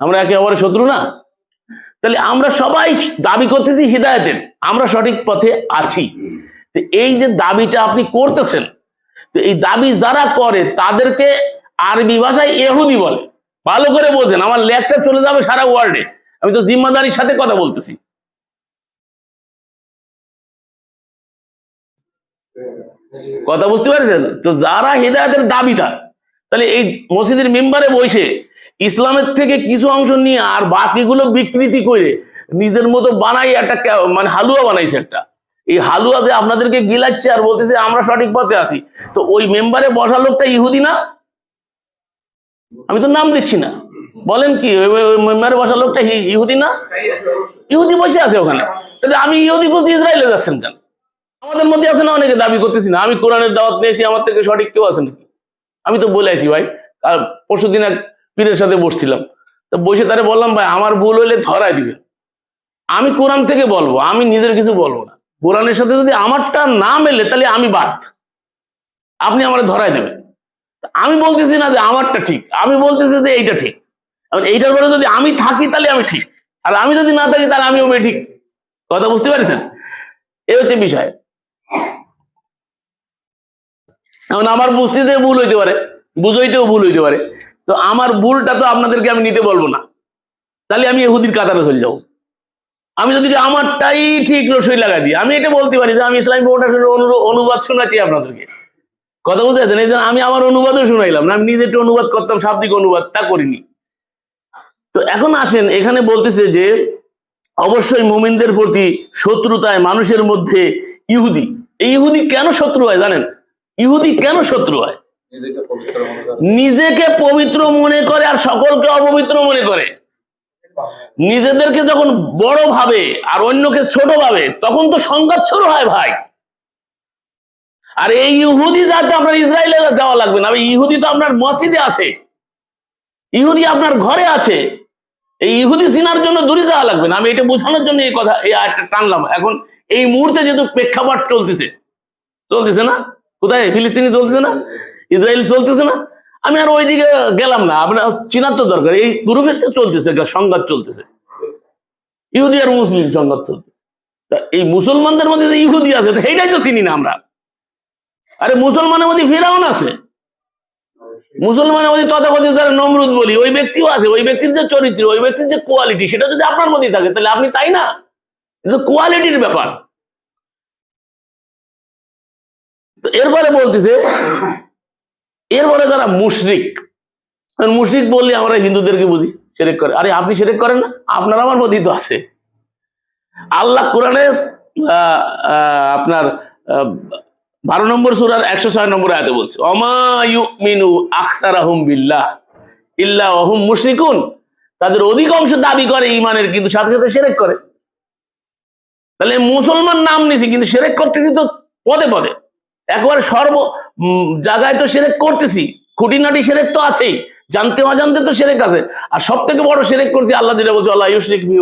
আমরা একে অপরের শত্রু না। তাহলে আমরা সবাই দাবি করতেছি হৃদায়তের। আমরা সঠিক পথে আছি। এই যে দাবিটা আপনি করতেছেন এই দাবি যারা করে তাদেরকে আরবি ভাষায় এহুদি বলে। ভালো করে বোঝেন, আমার লেকচার চলে যাবে সারা ওয়ার্ল্ডে আমি তো জিম্মাদারির সাথে কথা বলতেছি। কথা বুঝতে পারছেন? তো যারা হৃদায়তের দাবিদার, তাহলে এই মসজিদের মেম্বারে বসে ইসলামের থেকে কিছু অংশ নিয়ে আর বাকিগুলো বিকৃতি করে নিজের মতো বানাই একটা মানে হালুয়া বানাইছে একটা। এই হালুয়া যে আপনাদেরকে গিলাচ্ছে আর বলতেছে আমরা সঠিক পথে আছি। তো ওই মেম্বারে বসা লোকটা ইহুদি না? আমি তো নাম দিচ্ছি না। বলেন কি মেম্বারে বসা লোকটা ইহুদি না? ইহুদি বসে আছে ওখানে। তাহলে আমি ইহুদি খুঁজতে ইসরায়েলে যাচ্ছেন কেন? আমাদের মধ্যে আছে না অনেকে দাবি করতেছি না। আমি কোরআনের দাওয়াত নিয়েছি, আমার থেকে সঠিক কেউ আছে নাকি? আমি তো বলে আছি ভাই। আর পরশু দিন এক পীরের সাথে বসছিলাম। তো বসে তারে বললাম, ভাই, আমার ভুল হইলে ধরাই দিবেন আমি কোরআন থেকে বলব, আমি নিজের কিছু বলব না। কোরআনের সাথে যদি আমারটা না মেলে, তাহলে আমি বাদ। আপনি আমার ধরাই দেবেন। আমি বলতেছি না যে আমারটা ঠিক, আমি বলতেছি যে এইটা ঠিক। এইটার পরে যদি আমি থাকি, তাহলে আমি ঠিক। আর আমি যদি না থাকি, তাহলে আমিও ঠিক। কথা বুঝতে পারছেন? এই হচ্ছে বিষয়। এখন আমার বুঝতে যে ভুল হইতে পারে, বুঝইতেও ভুল হইতে পারে। তো আমার ভুলটা তো আপনাদেরকে আমি নিতে বলব না। তাহলে আমি এহুদির কাতারে চলে যাব। আমি যদি আমারটাই ঠিক রসই লাগাই দিই, আমি এটা বলতে পারি যে আমি ইসলামী বোর্ডটা অনুবাদ শোনাচ্ছি আপনাদেরকে। কথা বুঝতে পারছেন এই আমি আমার অনুবাদও শুনাইলাম না, আমি নিজে একটু অনুবাদ করতাম, শাব্দিক অনুবাদ, তা করিনি। তো এখন আসেন, এখানে বলতেছে যে অবশ্যই মুমিনদের প্রতি শত্রুতায় মানুষের মধ্যে ইহুদি। এই ইহুদি কেন শত্রু হয় জানেন? ইহুদি কেন শত্রু হয়? নিজেকে পবিত্র মনে করে। আর সকলকে অপবিত্র মনে করে। নিজেদেরকে যখন বড় ভাবে আর অন্যকে ছোট ভাবে, তখন তো সংঘাত শুরু হয় ভাই। আর এই ইহুদি যাতে আপনার ইসরায়েলে যাওয়া লাগবে না। ইহুদি তো আপনার মসজিদে আছে। ইহুদি আপনার ঘরে আছে। এই ইহুদি চিনার জন্য দূরে যাওয়া লাগবে না। আমি এটা বোঝানোর জন্য এই কথা, এই আয়টা টানলাম। এখন এই মুহূর্তে যেহেতু প্রেক্ষাপট চলতেছে চলতেছে না? কোথায়? ফিলিস্তিনি চলতেছে না? ইসরায়েল চলতেছে না, আমি আর ওইদিকে গেলাম না। আপনার চিনার তো দরকার, এই গ্রুপের তো চলতেছে সংঘাত চলতেছে। ইহুদি আর মুসলিম সংঘাত চলতেছে। এই মুসলমানদের মধ্যে যে ইহুদি আছে সেইটাই তো চিনি না আমরা। আরে মুসলমানের মধ্যে ফেরাউন আছে। মুসলমানের মধ্যে তথাকথিত যারা নমরুদ বলি, ওই ব্যক্তিও আছে, ওই ব্যক্তির যে চরিত্র, ওই ব্যক্তির যে কোয়ালিটি, সেটা যদি আপনার মধ্যেই থাকে, তাহলে আপনি তাই না? এটা কোয়ালিটির ব্যাপার। এরপরে বলতেছে এরপরে যারা মুশরিক মুশরিক বললে আমরা হিন্দুদেরকে বুঝি, সেরেক করে। আরে আপনি সেরেক করেন না, আপনার আমার মধ্যেই তো আছে। আল্লাহ কোরআনে আপনার বারো নম্বর সুরার একশো ছয় নম্বর আয়াতে বলছে অমায়ুমিনু আখসারাহুম বিল্লাহ ইল্লা ওহুম মুশরিকুন। তাদের অধিকাংশ দাবি করে ইমানের কিন্তু সাথে সাথে সেরেক করে। তাহলে মুসলমান নাম নিছি, কিন্তু সেরেক করতেছি তো পদে পদে। একবারে সর্ব জায়গায় তো সেরেক করতেছি, খুঁটিনাটি সেরেক তো আছেই, জানতে অজান্তে তো সেরেক আছে। আর সব থেকে বড় সেরেক করছি, আল্লাহ যেটা বলছে, আল্লাহ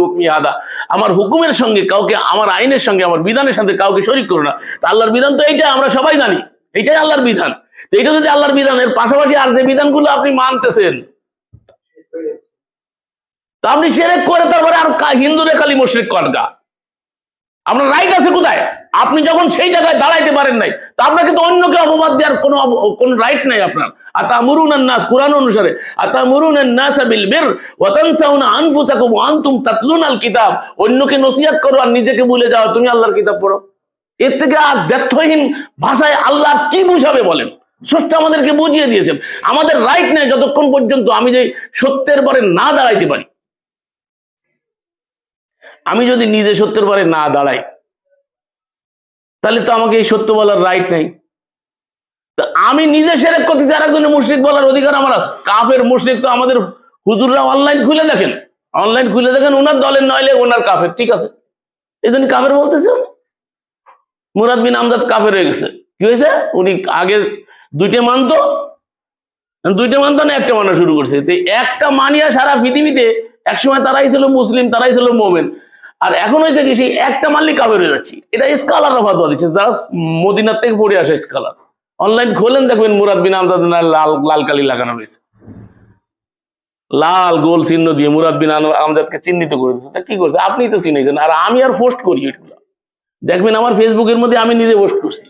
হুকমি আদা আমার হুকুমের সঙ্গে কাউকে, আমার আইনের সঙ্গে, আমার বিধানের সাথে কাউকে শরিক করো না। তা আল্লাহর বিধান তো এইটাই, আমরা সবাই জানি, এইটাই আল্লাহর বিধান। তো এটা যদি আল্লাহর বিধানের পাশাপাশি আর যে বিধানগুলো আপনি মানতেছেন, তো আপনি সেরেক করে তারপরে আর হিন্দুরে খালি মুশরিক করগা আপনার রাইট আছে কোথায়? আপনি যখন সেই জায়গায় দাঁড়াইতে পারেন নাই, তা আপনাকে তো অন্যকে অপবাদ দেওয়ার কোনো কোনো রাইট নাই আপনার। নাস অনুসারে আতা নাস বিল অন্যকে করো আর নিজেকে তুমি আল্লাহর কিতাব পড়ো। এর থেকে আর ভাষায় আল্লাহ বলেন? আমাদেরকে বুঝিয়ে দিয়েছেন। আমাদের রাইট নেই যতক্ষণ পর্যন্ত আমি যে সত্যের পরে না দাঁড়াইতে পারি। আমি যদি নিজে সত্যের পরে না দাঁড়াই তাহলে তো আমাকে এই সত্য বলার রাইট নেই। তো আমি নিজে সেরেক করতেছি আর একজনের মুশ্রিক বলার অধিকার আমার আছে। কাফের মুশ্রিক তো আমাদের হুজুররা অনলাইন খুলে দেখেন। অনলাইন খুলে দেখেন ওনার দলের নইলে ওনার কাফের, ঠিক আছে? এই জন্য কাফের বলতেছে। মুরাদ বিন আমদাদ কাফের হয়ে গেছে। কি হয়েছে? উনি আগে দুইটা মানতো দুইটা মানতো না, একটা মানা শুরু করছে। তো একটা মানিয়া সারা পৃথিবীতে একসময় তারাই ছিল মুসলিম, তারাই ছিল মোমেন। আর এখন হয়েছে কি, সেই একটা মানলে কাফের হয়ে যাচ্ছি। এটা স্কলাররা ভাবা দিচ্ছে, যারা মদিনার থেকে পড়ে আসে স্কলার অনলাইন খোলেন, দেখবেন মুরাদ বিন আমদাদ লাল লাল কালি লাগানো রয়েছে। লাল গোল চিহ্ন দিয়ে মুরাদ বিন আনোয়ার আমজাদকে চিহ্নিত করে দিচ্ছে। তা কি করছে? আপনি তো চিনেছেন, আর আমি আর পোস্ট করি এগুলো। দেখবেন আমার ফেসবুকের মধ্যে আমি নিজে পোস্ট করছি।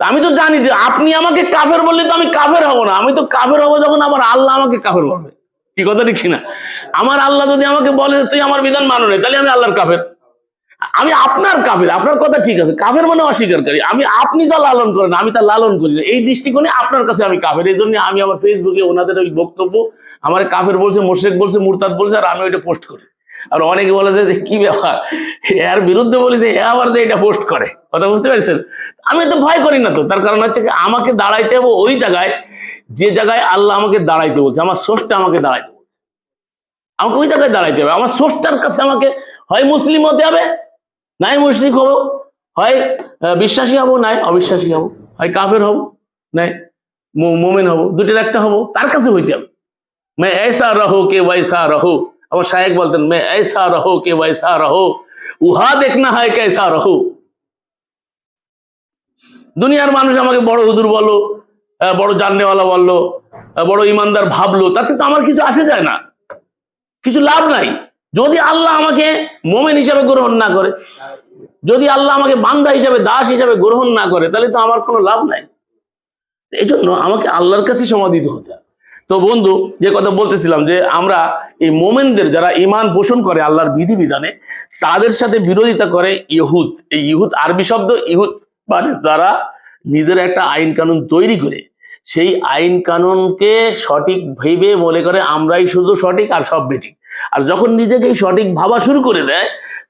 আমি তো জানি যে আপনি আমাকে কাফের বললে তো আমি কাফের হব না। আমি তো কাফের হব যখন আমার আল্লাহ আমাকে কাফের বলবে কি কথা ঠিক না আমার আল্লাহ যদি আমাকে বলে তুই আমার বিধান মানো না, তাহলে আমি আল্লাহর কাফের। আমি আপনার কাফের, আপনার কথা ঠিক আছে। কাফের মানে অস্বীকারী। আমি, আপনি তা লালন করেন, আমি তা লালন করি না। এই দৃষ্টিকোণে আপনার কাছে আমি কাফের। এই জন্য আমি আমার ফেসবুকে ওনাদের ওই বক্তব্য, আমার কাফের বলছে, মোশেক বলছে, মুরতাদ বলছে, আর আমি ওইটা পোস্ট করি। আর অনেকে বলে যে কি ব্যাপার? এর বিরুদ্ধে বলি যে আবার যে এটা পোস্ট করে। কথা বুঝতে পারছেন? আমি তো ভয় করি না তো। তার কারণ হচ্ছে আমাকে দাঁড়াইতে হবে ওই জায়গায় যে জায়গায় আল্লাহ আমাকে দাঁড়াইতে বলছে, আমার স্রষ্টা আমাকে দাঁড়াইতে বলছে। আমাকে ওই জায়গায় দাঁড়াইতে হবে। আমার স্রষ্টার কাছে আমাকে হয় মুসলিম হতে হবে, নাই মুসলিম হব, হয় বিশ্বাসী হব, নাই অবিশ্বাসী হব, হয় কাফের হব, নাই মোমেন হব দুটোর একটা হব, তার কাছে হইতে হবে। মে এসা রহো কে ওয়াইসা রহো। আমার শায়েক বলতেন, মে এসা রহো কে ওয়াইসা রহো। উহা দেখনা হয় কেসা রহো। দুনিয়ার মানুষ আমাকে বড় হুদুর বলো বড় জাননেওয়ালা বলল বড় ইমানদার ভাবলো, তাতে তো আমার কিছু আসে যায় না। কিছু লাভ নাই। যদি আল্লাহ আমাকে মোমেন হিসাবে গ্রহণ না করে, যদি আল্লাহ আমাকে বান্দা হিসাবে, দাস হিসাবে গ্রহণ না করে, তাহলে তো আমার কোনো লাভ নাই। এই জন্য আমাকে আল্লাহর কাছে সমাধিত হতে হবে। তো বন্ধু, যে কথা বলতেছিলাম যে আমরা এই মোমেনদের যারা ইমান পোষণ করে আল্লাহর বিধিবিধানে, তাদের সাথে বিরোধিতা করে ইহুদ। এই ইহুদ আরবি শব্দ ইহুদ মানে যারা নিজের একটা আইন কানুন তৈরি করে সেই আইন কানুনকে সঠিক ভেবে মনে করে আমরাই শুধু সঠিক আর সব বেঠিক। আর যখন নিজেকে সঠিক ভাবা শুরু করে দেয়,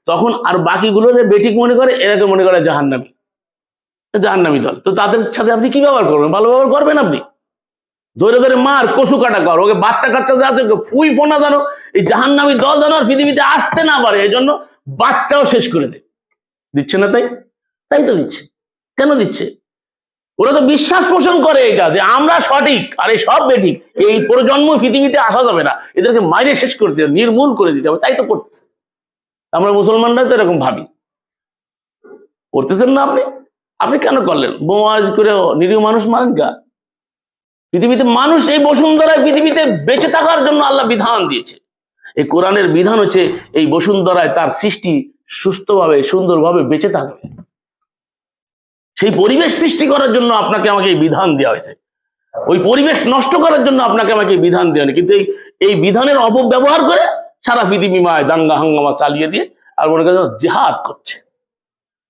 তখন আর বাকিগুলো যে বেঠিক মনে করে, এরাকে মনে করে জাহান্নামী। জাহান্নামী দল। তো তাদের সাথে আপনি কি ব্যবহার করবেন? ভালো ব্যবহার করবেন আপনি? ধরে ধরে মার কচু কাটা কর। ওকে বাচ্চা কাচ্চা যা ফুই ফোনা জানো, এই জাহান্নামী দল জানো আর পৃথিবীতে আসতে না পারে, এই জন্য বাচ্চাও শেষ করে দেয় দিচ্ছে না তাই? তাই তো দিচ্ছে। কেন দিচ্ছে? ওরা তো বিশ্বাস পোষণ করে এটা, যে আমরা সঠিক, আর এই সব বেঠিক। এই প্রজন্ম পৃথিবীতে আসা যাবে না। এদেরকে মাইরে শেষ করে দিতে নির্মূল করে দিতে হবে, তাই তো করতেছে। আমরা মুসলমানরা তো এরকম ভাবি। করতেছেন না আপনি? আপনি কেন করলেন? বোমাজ করে নিরীহ মানুষ মারেন কা? পৃথিবীতে মানুষ এই বসুন্ধরায় পৃথিবীতে বেঁচে থাকার জন্য আল্লাহ বিধান দিয়েছে। এই কোরআনের বিধান হচ্ছে, এই বসুন্ধরায় তার সৃষ্টি সুস্থভাবে, সুন্দরভাবে বেঁচে থাকবে। সেই পরিবেশ সৃষ্টি করার জন্য আপনাকে আমাকে এই বিধান দেওয়া হয়েছে। ওই পরিবেশ নষ্ট করার জন্য আপনাকে আমাকে বিধান দেওয়া হয়নি। কিন্তু এই বিধানের অপব্যবহার করে সারা পৃথিবী মায় দাঙ্গা হাঙ্গামা চালিয়ে দিয়ে আর মনে করেন জেহাদ করছে,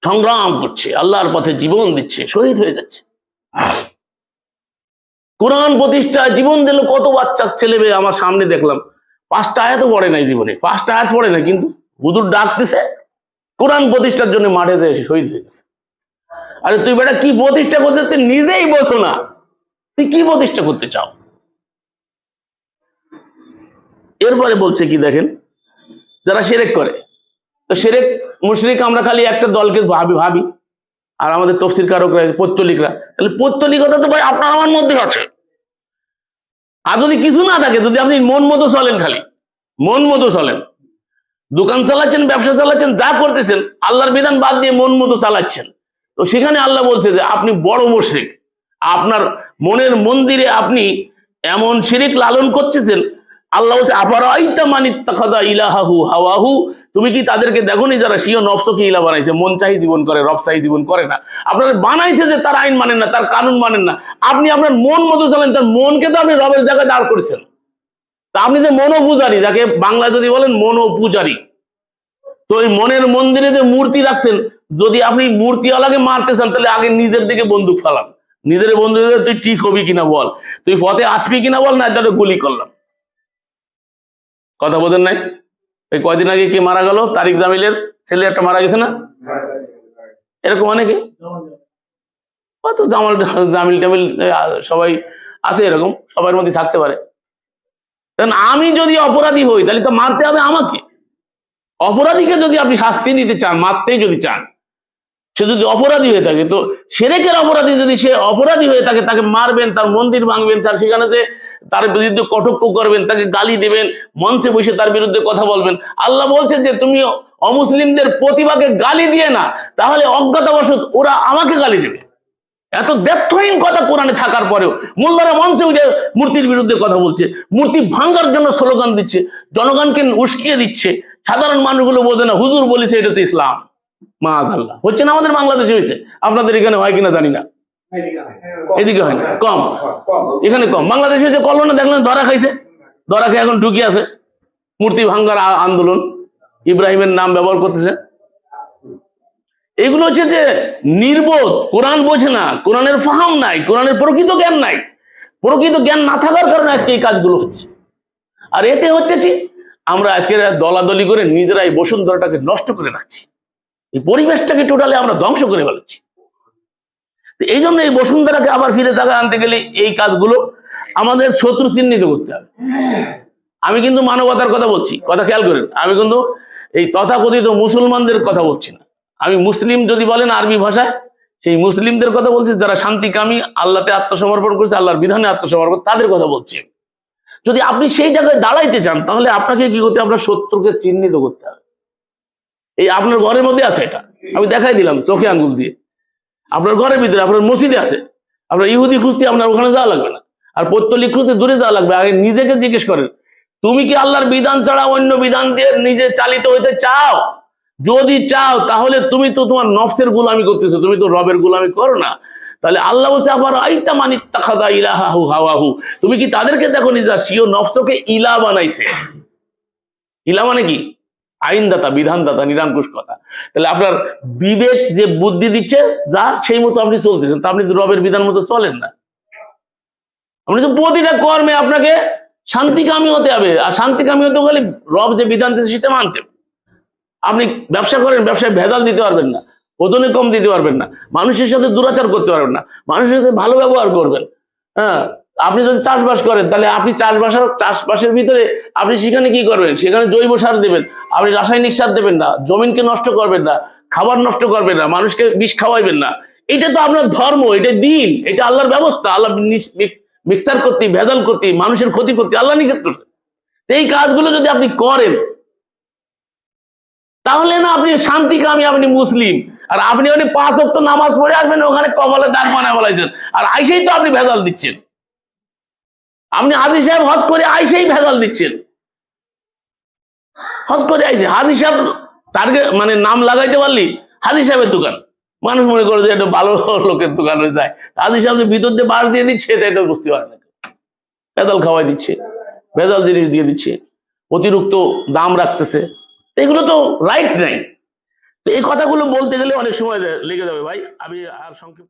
সংগ্রাম করছে, আল্লাহর পথে জীবন দিচ্ছে, শহীদ হয়ে যাচ্ছে। কোরআন প্রতিষ্ঠা জীবন দিল, কত বাচ্চা ছেলে মেয়ে আমার সামনে দেখলাম। পাঁচটা আয়াত পড়ে নাই জীবনে, পাঁচটা আয়াত পড়ে না কিন্তু হুদুর ডাকতেছে, কোরআন প্রতিষ্ঠার জন্য মাঠে শহীদ হয়ে গেছে। আরে তুই বেটা কি প্রতিষ্ঠা করতে তুই নিজেই বোঝো না। তুই কি প্রতিষ্ঠা করতে চাও? এরপরে বলছে কি দেখেন? যারা সেরেক করে। তো সেরেক, মুশরিক, আমরা খালি একটা দলকে ভাবি ভাবি। আর আমাদের তফসির কারকরা, পত্তলিকরা। তাহলে পত্তলিকতা তো ভাই আপনার আমার মধ্যে আছে। আর যদি কিছু না থাকে, যদি আপনি মন মতো চলেন খালি, মন মতো চলেন। দোকান চালাচ্ছেন, ব্যবসা চালাচ্ছেন, যা করতেছেন, আল্লাহর বিধান বাদ দিয়ে মন মতো চালাচ্ছেন। তো সেখানে আল্লাহ বলছে যে আপনি বড় মুশরিক। আপনার মনের মন্দিরে আপনি এমন শিরিক লালন করতেছেন। আল্লাহ বলছে মানিত্তাখাদা ইলাহাহু হাওয়াহু? তুমি কি তাদেরকে দেখোনি যারা সিও নফসকে ইলা বানাইছে? মন চাহি জীবন করে, রব চাহি জীবন করে না। আপনার বানাইছে যে তার আইন মানেন না, তার কানুন মানেন না। আপনি আপনার মন মতো চলেন, তার মনকে তো আপনি রবের জায়গায় দাঁড় করেছেন। তা আপনি যে মনো মনোপূজারী, যাকে বাংলায় যদি বলেন মনোপূজারী। তো ওই মনের মন্দিরে যে মূর্তি রাখছেন যদি আপনি মূর্তিওয়ালাকে মারতে চান, তাহলে আগে নিজের দিকে বন্দুক ফালান। নিজের বন্ধু তুই ঠিক হবি কিনা বল। তুই পথে আসবি কিনা বল, না তাহলে গুলি করলাম। কথা বোঝেন নাই? এই কয়দিন আগে কি মারা গেল? তারিক জামিলের ছেলে একটা মারা গেছে না? এরকম অনেকে? হয়তো জামাল, জামিল টামিল সবাই আছে এরকম সবার মধ্যে থাকতে পারে। কারণ আমি যদি অপরাধী হই, তাহলে তো মারতে হবে আমাকে। অপরাধীকে যদি আপনি শাস্তি দিতে চান মারতেই যদি চান সে যদি অপরাধী হয়ে থাকে, তো সেরেকের অপরাধী যদি সে অপরাধী হয়ে থাকে, তাকে মারবেন, তার মন্দির ভাঙবেন, তার সেখানে যে তার বিরুদ্ধে কটক্ষ করবেন, তাকে গালি দেবেন, মঞ্চে বসে তার বিরুদ্ধে কথা বলবেন। আল্লাহ বলছেন যে, তুমি অমুসলিমদের প্রতিভাকে গালি দিয়ে না, তাহলে অজ্ঞাতাবশত ওরা আমাকে গালি দেবে। এত দ্ব্যর্থহীন কথা কোরআনে থাকার পরেও মোল্লারা মঞ্চে উঠে মূর্তির বিরুদ্ধে কথা বলছে, মূর্তি ভাঙ্গার জন্য স্লোগান দিচ্ছে, জনগণকে উস্কিয়ে দিচ্ছে, সাধারণ মানুষগুলো বোঝে না, হুজুর বলেছে এটা তো ইসলাম। মাআজাল্লাহ হচ্ছে না আমাদের বাংলাদেশে হয়েছে? আপনাদের এখানে হয় কিনা জানি না। এদিকে হয় না। কম। এখানে কম। বাংলাদেশে যে কলনে দেখলেন ধরা খাইছে? ধরা খেয়ে এখন ঢুকে আছে। মূর্তি ভাঙ্গার আন্দোলন। ইব্রাহিমের নাম ব্যবহার করতেছে। এগুলো হচ্ছে যে নির্বোধ। কোরআন বোঝে না। কোরআনের ফাহাম নাই। কোরআনের প্রকৃত জ্ঞান নাই। প্রকৃত জ্ঞান না থাকার কারণে আজকে এই কাজগুলো হচ্ছে। আর এতে হচ্ছে কি? আমরা আজকে দলাদলি করে নিজেরাই বসুন্ধরাটাকে নষ্ট করে রাখছি। এই পরিবেশটাকে টোটালি আমরা ধ্বংস করে ফেলাচ্ছি তো এই জন্য এই বসুন্ধরাকে আবার ফিরে তাকা আনতে গেলে এই কাজগুলো আমাদের শত্রু চিহ্নিত করতে হবে। আমি কিন্তু মানবতার কথা বলছি, কথা খেয়াল করেন। আমি কিন্তু এই তথাকথিত মুসলমানদের কথা বলছি না। আমি মুসলিম যদি বলেন আরবি ভাষায়, সেই মুসলিমদের কথা বলছি, যারা শান্তিকামী, আল্লাহতে আত্মসমর্পণ করেছে, আল্লাহর বিধানে আত্মসমর্পণ, তাদের কথা বলছি যদি আপনি সেই জায়গায় দাঁড়াইতে চান, তাহলে আপনাকে কি করতে আপনার শত্রুকে চিহ্নিত করতে হবে। এই আপনার ঘরের মধ্যে আছে এটা। আমি দেখাই দিলাম চোখে আঙ্গুল দিয়ে। আপনার ঘরের ভিতরে, আপনার মসজিদে আছে। আপনার ইহুদি খুঁজতে আপনার ওখানে যাওয়া লাগবে না। আর পত্তলিক খুঁজতে দূরে যাওয়া লাগবে। আগে নিজেকে জিজ্ঞেস করেন, তুমি কি আল্লাহর বিধান ছাড়া অন্য বিধান দিয়ে নিজে চালিত হইতে চাও? যদি চাও, তাহলে তুমি তো তোমার নফসের গুলামি করতেছো, তুমি তো রবের গুলামি করো না। তাহলে আল্লাহ আবার আইতা মানি তাখাদা ইলাহাহু হাওয়াহু? তুমি কি তাদেরকে দেখো নিজা সিও নফসকে ইলা বানাইছে? ইলা মানে কি? আইনদাতা, বিধানদাতা নিরাঙ্কুশ কথা। তাহলে আপনার বিবেক যে বুদ্ধি দিচ্ছে, যা সেই মতো আপনি চলতেছেন। তা আপনি রবের বিধান মতো চলেন না। আপনি তো প্রতিটা কর্মে আপনাকে শান্তিকামী হতে হবে। আর শান্তিকামী হতে গেলে রব যে বিধান দিচ্ছে সেটা মানতে আপনি ব্যবসা করেন, ব্যবসায় ভেজাল দিতে পারবেন না। ওজনে কম দিতে পারবেন না। মানুষের সাথে দুরাচার করতে পারবেন না। মানুষের সাথে ভালো ব্যবহার করবেন। হ্যাঁ আপনি যদি চাষবাস করেন, তাহলে আপনি চাষবাসের চাষবাসের ভিতরে আপনি সেখানে কি করবেন? সেখানে জৈব সার দেবেন। আপনি রাসায়নিক সার দেবেন না। জমিনকে নষ্ট করবেন না। খাবার নষ্ট করবেন না। মানুষকে বিষ খাওয়াইবেন না। এটা তো আপনার ধর্ম, এটা দিন। এটা আল্লাহর ব্যবস্থা। আল্লাহ মিক্সার করতে ভেজাল করতে মানুষের ক্ষতি করতে আল্লাহ নিষেধ করছে এই কাজগুলো যদি আপনি করেন, তাহলে না আপনি শান্তি শান্তিকামী, আপনি মুসলিম। আর আপনি ওখানে পাঁচ অক্ট নামাজ পড়ে আসবেন, ওখানে কপালে দাগ বানায় বলাইছেন আর আইসেই তো আপনি ভেজাল দিচ্ছেন। আপনি হাজি সাহেব হজ করে আইসেই ভেজাল দিচ্ছেন। হজ করে আইসে। হাজি সাহেব টার্গেট মানে নাম লাগাইতে পারলি? হাজি সাহেবের দোকান। মানুষ মনে করে যে এটা ভালো লোকের দোকান যায়। হাজি সাহেব যে ভিতর দিয়ে বাস দিয়ে দিচ্ছে, এটা বুঝতে পারে না ভেজাল খাওয়াই দিচ্ছে। ভেজাল জিনিস দিয়ে দিচ্ছে। অতিরিক্ত দাম রাখতেছে। এগুলো তো রাইট নাই। তো এই কথাগুলো বলতে গেলে অনেক সময় লেগে যাবে ভাই। আমি আর সংক্ষেপ